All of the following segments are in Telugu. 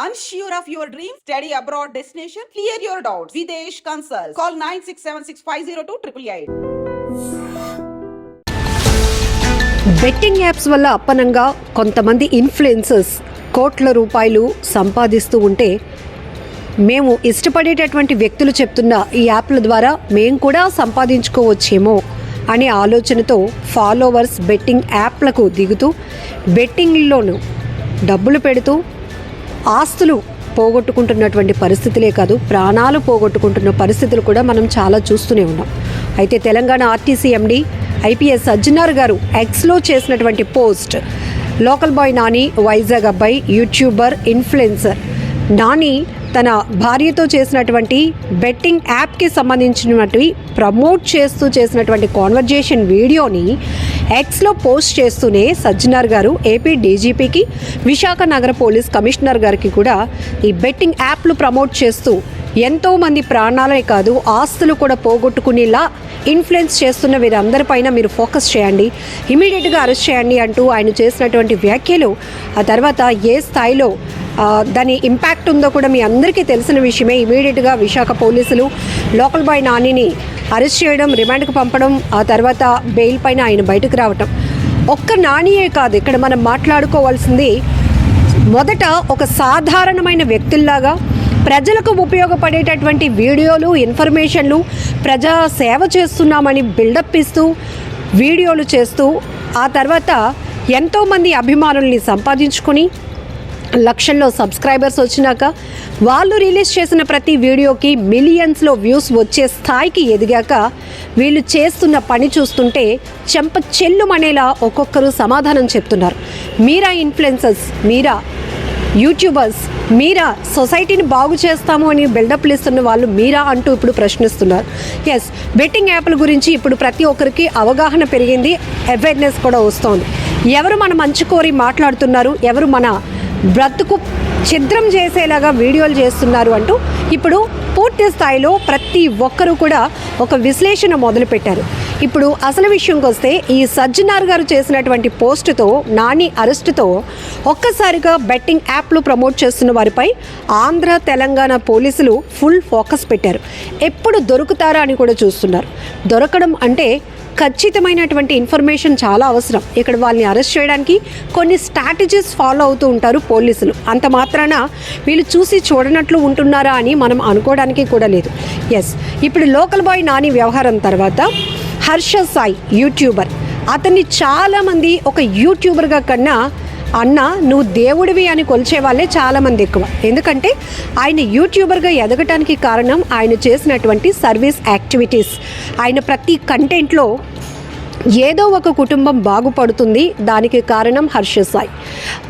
Unsure of your dream? Study abroad destination? Clear your doubts. Videsh Consult. Call 9676502888. Betting apps వల్ల అప్పనంగా కొంతమంది ఇన్ఫ్లుయెన్సర్స్ కోట్ల రూపాయలు సంపాదిస్తూ ఉంటే మేము ఇష్టపడేటటువంటి వ్యక్తులు చెప్తున్న ఈ యాప్ల ద్వారా మేము కూడా సంపాదించుకోవచ్చేమో అనే ఆలోచనతో ఫాలోవర్స్ బెట్టింగ్ యాప్లకు దిగుతూ బెట్టింగ్లోనూ డబ్బులు పెడుతూ ఆస్తులు పోగొట్టుకుంటున్నటువంటి పరిస్థితులే కాదు ప్రాణాలు పోగొట్టుకుంటున్న పరిస్థితులు కూడా మనం చాలా చూస్తూనే ఉన్నాం. అయితే Telangana RTC MD IPS Ajjanar గారు ఎక్స్లో చేసినటువంటి post local boy Nani Vizag అబ్బాయి యూట్యూబర్ ఇన్ఫ్లుయెన్సర్. నాని తన భార్యతో చేసినటువంటి బెట్టింగ్ యాప్కి సంబంధించినటువంటి ప్రమోట్ చేస్తూ చేసినటువంటి కాన్వర్జేషన్ వీడియోని ఎక్స్లో పోస్ట్ చేస్తూనే సజ్జనార్ గారు ఏపీ డీజీపీకి విశాఖ నగర పోలీస్ కమిషనర్ గారికి కూడా ఈ బెట్టింగ్ యాప్లు ప్రమోట్ చేస్తూ ఎంతో మంది ప్రాణాలే కాదు ఆస్తులు కూడా పోగొట్టుకునేలా ఇన్ఫ్లుయెన్స్ చేస్తున్న వీరందరిపైన మీరు ఫోకస్ చేయండి ఇమీడియట్గా అరెస్ట్ చేయండి అంటూ ఆయన చేసినటువంటి వ్యాఖ్యలు ఆ తర్వాత ఏ స్థాయిలో దాని ఇంపాక్ట్ ఉందో కూడా మీ అందరికీ తెలిసిన విషయమే. ఇమీడియట్గా విశాఖ పోలీసులు లోకల్ బాయ్ నానిని అరెస్ట్ చేయడం రిమాండ్కు పంపడం ఆ తర్వాత బెయిల్ పైన ఆయన బయటకు రావటం. ఒక్క నానియే కాదు ఇక్కడ మనం మాట్లాడుకోవాల్సింది మొదట ఒక సాధారణమైన వ్యక్తుల్లాగా ప్రజలకు ఉపయోగపడేటటువంటి వీడియోలు ఇన్ఫర్మేషన్లు ప్రజా సేవ చేస్తున్నామని బిల్డప్ ఇస్తూ వీడియోలు చేస్తూ ఆ తర్వాత ఎంతోమంది అభిమానుల్ని సంపాదించుకొని లక్షల్లో సబ్స్క్రైబర్స్ వచ్చినాక వాళ్ళు రిలీజ్ చేసిన ప్రతి వీడియోకి మిలియన్స్లో వ్యూస్ వచ్చే స్థాయికి ఎదిగాక వీళ్ళు చేస్తున్న పని చూస్తుంటే చెంప చెల్లుమనేలా ఒక్కొక్కరు సమాధానం చెప్తున్నారు. మీరా ఇన్ఫ్లుయెన్సర్స్ మీరా యూట్యూబర్స్ మీరా సొసైటీని బాగు చేస్తాము అని బిల్డప్లు ఇస్తున్న వాళ్ళు మీరా అంటూ ఇప్పుడు ప్రశ్నిస్తున్నారు. ఎస్ బెట్టింగ్ యాప్ల గురించి ఇప్పుడు ప్రతి ఒక్కరికి అవగాహన పెరిగింది అవేర్నెస్ కూడా వస్తోంది. ఎవరు మన మంచి కోరి మాట్లాడుతున్నారు ఎవరు మన బ్రతుకు ఛిద్రం చేసేలాగా వీడియోలు చేస్తున్నారు అంటూ ఇప్పుడు పూర్తి స్థాయిలో ప్రతి ఒక్కరూ కూడా ఒక విశ్లేషణ మొదలుపెట్టారు. ఇప్పుడు అసలు విషయంకి వస్తే ఈ సజ్జనార్ గారు చేసినటువంటి పోస్టుతో నాని అరెస్టుతో ఒక్కసారిగా బెట్టింగ్ యాప్లు ప్రమోట్ చేస్తున్న వారిపై ఆంధ్ర తెలంగాణ పోలీసులు ఫుల్ ఫోకస్ పెట్టారు. ఎప్పుడు దొరుకుతారా అని కూడా చూస్తున్నారు. దొరకడం అంటే ఖచ్చితమైనటువంటి ఇన్ఫర్మేషన్ చాలా అవసరం. ఇక్కడ వాళ్ళని అరెస్ట్ చేయడానికి కొన్ని స్ట్రాటజీస్ ఫాలో అవుతూ ఉంటారు పోలీసులు. అంత మాత్రాన వీళ్ళు చూసి చూడనట్లు ఉంటున్నారా అని మనం అనుకోవడానికి కూడా లేదు. ఎస్ ఇప్పుడు లోకల్ బాయ్ నాని వ్యవహారం తర్వాత హర్ష సాయి యూట్యూబర్. అతన్ని చాలామంది ఒక యూట్యూబర్గా కన్నా అన్న నువ్వు దేవుడివి అని కొలిచే వాళ్ళే చాలామంది ఎక్కువ. ఎందుకంటే ఆయన యూట్యూబర్గా ఎదగటానికి కారణం ఆయన చేసినటువంటి సర్వీస్ యాక్టివిటీస్. ఆయన ప్రతి కంటెంట్లో ఏదో ఒక కుటుంబం బాగుపడుతుంది దానికి కారణం హర్ష సాయి.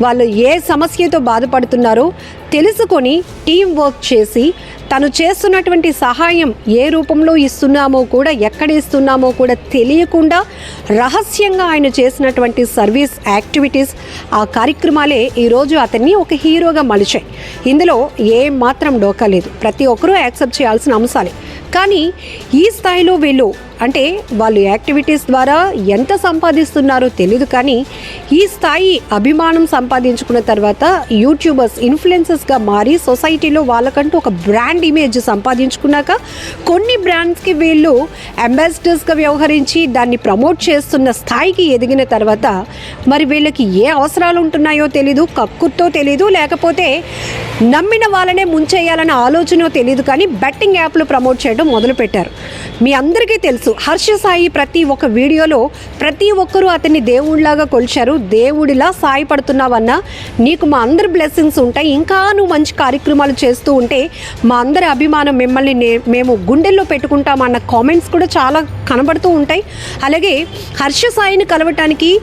వాళ్ళు ఏ సమస్యతో బాధపడుతున్నారో తెలుసుకొని టీం వర్క్ చేసి తను చేస్తున్నటువంటి సహాయం ఏ రూపంలో ఇస్తున్నామో కూడా ఎక్కడ ఇస్తున్నామో కూడా తెలియకుండా రహస్యంగా ఆయన చేసినటువంటి సర్వీస్ యాక్టివిటీస్ ఆ కార్యక్రమాలే ఈరోజు అతన్ని ఒక హీరోగా మలిచాయి. ఇందులో ఏ మాత్రం డోకా లేదు. ప్రతి ఒక్కరూ యాక్సెప్ట్ చేయాల్సిన అంశాలే. కానీ ఈ స్థాయిలో వీళ్ళు అంటే వాళ్ళు యాక్టివిటీస్ ద్వారా ఎంత సంపాదిస్తున్నారో తెలియదు కానీ ఈ స్థాయి అభిమానం సంపాదించుకున్న తర్వాత యూట్యూబర్స్ ఇన్ఫ్లుయెన్సెస్గా మారి సొసైటీలో వాళ్ళకంటూ ఒక బ్రాండ్ ఇమేజ్ సంపాదించుకున్నాక కొన్ని బ్రాండ్స్కి వీళ్ళు అంబాసిడర్స్గా వ్యవహరించి దాన్ని ప్రమోట్ చేస్తున్న స్థాయికి ఎదిగిన తర్వాత మరి వీళ్ళకి ఏ అవసరాలు ఉంటున్నాయో తెలీదు కక్కుర్తో తెలీదు లేకపోతే నమ్మిన వాళ్ళనే ముంచేయాలనే ఆలోచన తెలియదు కానీ బెట్టింగ్ యాప్లు ప్రమోట్ చేయడం మొదలుపెట్టారు. మీ అందరికీ తెలుసు. హర్ష సాయి ప్రతి ఒక్క వీడియోలో ప్రతి ఒక్కరూ అతన్ని దేవుడిలాగా కొలిచారు. దేవుడిలా సాయపడుతున్నావన్నా నీకు మా అందరి బ్లెస్సింగ్స్ ఉంటాయి. ఇంకా నువ్వు మంచి కార్యక్రమాలు చేస్తూ ఉంటే మా అందరి అభిమానం మిమ్మల్ని నే- మేము గుండెల్లో పెట్టుకుంటామన్న కామెంట్స్ కూడా చాలా కనబడుతూ ఉంటాయి. అలాగే హర్ష సాయిని కలవటానికి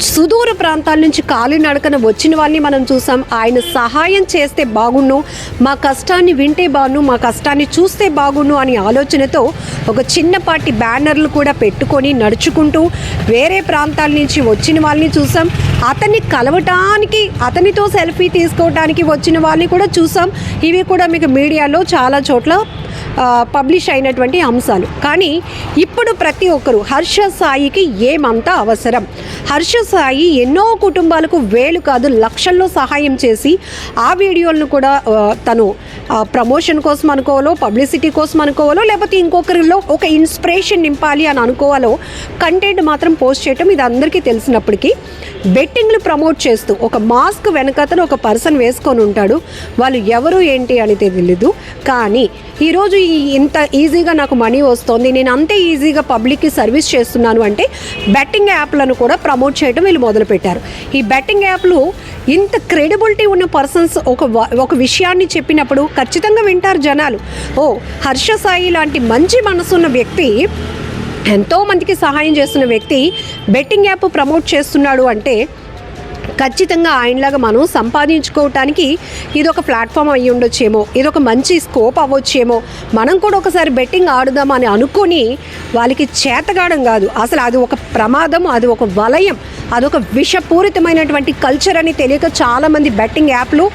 సుదూర ప్రాంతాల నుంచి కాలినడకన వచ్చిన వాళ్ళని మనం చూసాం. ఆయన సహాయం చేస్తే బాగుండు. మా కష్టాన్ని వింటే బాగుండు. మా కష్టాన్ని చూస్తే బాగుండు అనే ఆలోచనతో ఒక చిన్నపాటి బ్యానర్లు కూడా పెట్టుకొని నడుచుకుంటూ వేరే ప్రాంతాల నుంచి వచ్చిన వాళ్ళని చూసాం. అతన్ని కలవటానికి అతనితో సెల్ఫీ తీసుకోవడానికి వచ్చిన వాళ్ళని కూడా చూసాం. ఇవి కూడా మీకు మీడియాలో చాలా చోట్ల పబ్లిష్ అయినటువంటి అంశాలు. కానీ ఇప్పుడు ప్రతి ఒక్కరు హర్ష సాయికి ఏమంతా అవసరం? హర్ష సాయి ఎన్నో కుటుంబాలకు వేలు కాదు లక్షల్లో సహాయం చేసి ఆ వీడియోలను కూడా తను ప్రమోషన్ కోసం అనుకోవాలో పబ్లిసిటీ కోసం అనుకోవాలో లేకపోతే ఇంకొకరిలో ఒక ఇన్స్పిరేషన్ నింపాలి అని అనుకోవాలో కంటెంట్ మాత్రం పోస్ట్ చేయటం ఇది అందరికీ తెలిసినప్పటికీ బెట్టింగ్లు ప్రమోట్ చేస్తూ ఒక మాస్క్ వెనకతను ఒక పర్సన్ వేసుకొని ఉంటాడు. వాళ్ళు ఎవరు ఏంటి అని తెలీదు. కానీ ఈరోజు ఇంత ఈజీగా నాకు మనీ వస్తుంది. నేను అంతే ఈజీగా పబ్లిక్కి సర్వీస్ చేస్తున్నాను అంటే బెట్టింగ్ యాప్లను కూడా ప్రమోట్ చేయడం వీళ్ళు మొదలుపెట్టారు. ఈ బెట్టింగ్ యాప్లు ఇంత క్రెడిబిలిటీ ఉన్న పర్సన్స్ ఒక ఒక విషయాన్ని చెప్పినప్పుడు ఖచ్చితంగా వింటారు జనాలు. ఓ హర్ష సాయి లాంటి మంచి మనసున్న వ్యక్తి ఎంతోమందికి సహాయం చేస్తున్న వ్యక్తి బెట్టింగ్ యాప్ ప్రమోట్ చేస్తున్నాడు అంటే ఖచ్చితంగా ఆయనలాగా మనం సంపాదించుకోవటానికి ఇది ఒక ప్లాట్ఫామ్ అయ్యి ఉండొచ్చేమో ఇది ఒక మంచి స్కోప్ అవ్వచ్చేమో. మనం కూడా ఒకసారి బెట్టింగ్ ఆడుదామని అనుకొని వాళ్ళకి చేతగాడం కాదు. అసలు అది ఒక ప్రమాదం అది ఒక వలయం అదొక విషపూరితమైనటువంటి కల్చర్ అని తెలియక చాలామంది బెట్టింగ్ యాప్లు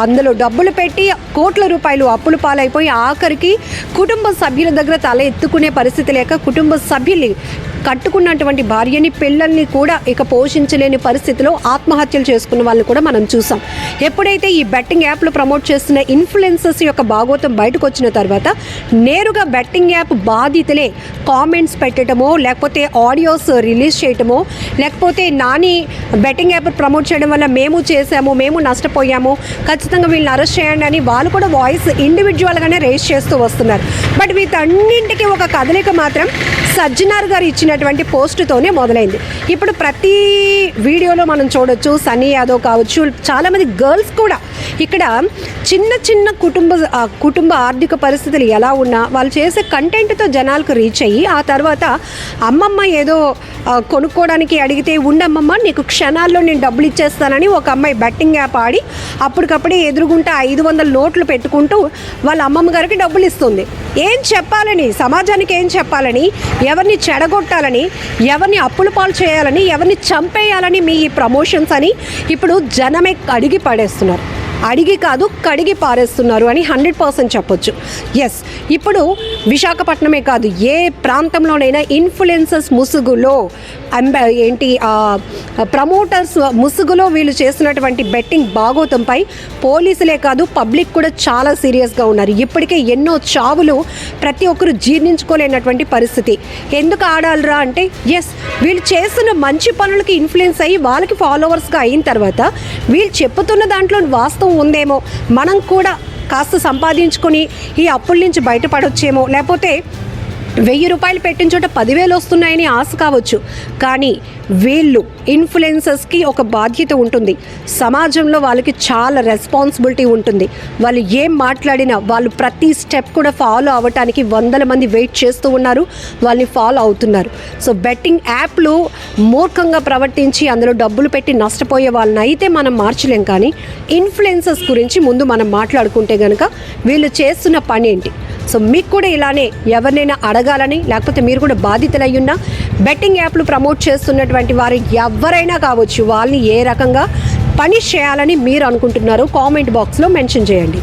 అందులో డబ్బులు పెట్టి కోట్ల రూపాయలు అప్పులు పాలైపోయి ఆఖరికి కుటుంబ సభ్యుల దగ్గర తల ఎత్తుకునే పరిస్థితి లేక కుటుంబ సభ్యులు కట్టుకున్నటువంటి భార్యని పిల్లల్ని కూడా ఇక పోషించలేని పరిస్థితిలో ఆత్మహత్యలు చేసుకున్న వాళ్ళు కూడా మనం చూసాం. ఎప్పుడైతే ఈ బెట్టింగ్ యాప్లు ప్రమోట్ చేస్తున్న ఇన్ఫ్లుయెన్సర్స్ యొక్క భాగోతం బయటకు వచ్చిన తర్వాత నేరుగా బెట్టింగ్ యాప్ బాధితులే కామెంట్స్ పెట్టడమో లేకపోతే ఆడియోస్ రిలీజ్ చేయటమో లేకపోతే నాని బెట్టింగ్ యాప్ ప్రమోట్ చేయడం వల్ల మేము చేసాము మేము నష్టపోయాము ఖచ్చితంగా వీళ్ళని అరెస్ట్ చేయండి అని వాళ్ళు కూడా వాయిస్ ఇండివిజువల్గానే రేస్ చేస్తూ వస్తున్నారు. బట్ వీటన్నింటికి ఒక కదలిక మాత్రం సజ్జనార్ గారు ఇచ్చిన ఇచ్చినటువంటి పోస్టుతోనే మొదలైంది. ఇప్పుడు ప్రతి వీడియోలో మనం చూడొచ్చు సన్నీ యాదవ్ కావచ్చు చాలామంది గర్ల్స్ కూడా ఇక్కడ చిన్న చిన్న కుటుంబ కుటుంబ ఆర్థిక పరిస్థితులు ఎలా ఉన్నా వాళ్ళు చేసే కంటెంట్తో జనాలకు రీచ్ అయ్యి ఆ తర్వాత అమ్మమ్మ ఏదో కొనుక్కోవడానికి అడిగితే ఉండమ్మమ్మ నీకు క్షణాల్లో నేను డబ్బులు ఇచ్చేస్తానని ఒక అమ్మాయి బెట్టింగ్ యాప్ ఆడి అప్పటికప్పుడే ఎదురుగుంటా ఐదు వందల నోట్లు పెట్టుకుంటూ వాళ్ళ అమ్మమ్మ గారికి డబ్బులు ఇస్తుంది. ఏం చెప్పాలని సమాజానికి ఏం చెప్పాలని ఎవరిని చెడగొట్టాలి చేయాలని ఎవరిని అప్పుల పాలు చేయాలని ఎవరిని చంపేయాలని మీ ఈ ప్రమోషన్స్ అని ఇప్పుడు జనమే అడిగి పడేస్తున్నారు. అడిగి కాదు కడిగి పారేస్తున్నారు అని హండ్రెడ్ పర్సెంట్ చెప్పొచ్చు. ఎస్ ఇప్పుడు విశాఖపట్నమే కాదు ఏ ప్రాంతంలోనైనా ఇన్ఫ్లుయెన్సర్స్ ముసుగులో అంబ ఏంటి ప్రమోటర్స్ ముసుగులో వీళ్ళు చేస్తున్నటువంటి బెట్టింగ్ బాగోతంపై పోలీసులే కాదు పబ్లిక్ కూడా చాలా సీరియస్గా ఉన్నారు. ఇప్పటికే ఎన్నో చావులు ప్రతి ఒక్కరు జీర్ణించుకోలేనటువంటి పరిస్థితి. ఎందుకు ఆడాలరా అంటే ఎస్ వీళ్ళు చేస్తున్న మంచి పనులకి ఇన్ఫ్లుయెన్స్ అయ్యి వాళ్ళకి ఫాలోవర్స్గా అయిన తర్వాత వీళ్ళు చెప్పుతున్న దాంట్లో వాస్తవం ఉందేమో. మనం కూడా కాస్త సంపాదించుకొని ఈ అప్పుల నుంచి బయటపడొచ్చేమో. లేకపోతే వెయ్యి రూపాయలు పెట్టిన చోట పదివేలు వస్తున్నాయని ఆశ కావచ్చు. కానీ వీళ్ళు ఇన్ఫ్లుయెన్సర్స్కి ఒక బాధ్యత ఉంటుంది. సమాజంలో వాళ్ళకి చాలా రెస్పాన్సిబిలిటీ ఉంటుంది. వాళ్ళు ఏం మాట్లాడినా వాళ్ళు ప్రతి స్టెప్ కూడా ఫాలో అవ్వటానికి వందల మంది వెయిట్ చేస్తూ ఉన్నారు. వాళ్ళని ఫాలో అవుతున్నారు. సో బెట్టింగ్ యాప్లు మూర్ఖంగా ప్రవర్తించి అందులో డబ్బులు పెట్టి నష్టపోయే వాళ్ళని అయితే మనం మార్చలేం కానీ ఇన్ఫ్లుయెన్సర్స్ గురించి ముందు మనం మాట్లాడుకుంటే కనుక వీళ్ళు చేస్తున్న పని ఏంటి? సో మీకు కూడా ఇలానే ఎవరినైనా అడగాలని లేకపోతే మీరు కూడా బాధితులయ్యున్నా బెట్టింగ్ యాప్లు ప్రమోట్ చేస్తున్నటువంటి వారు ఎవరైనా కావచ్చు వాళ్ళని ఏ రకంగా పనిష్ చేయాలని మీరు అనుకుంటున్నారో కామెంట్ బాక్స్లో మెన్షన్ చేయండి.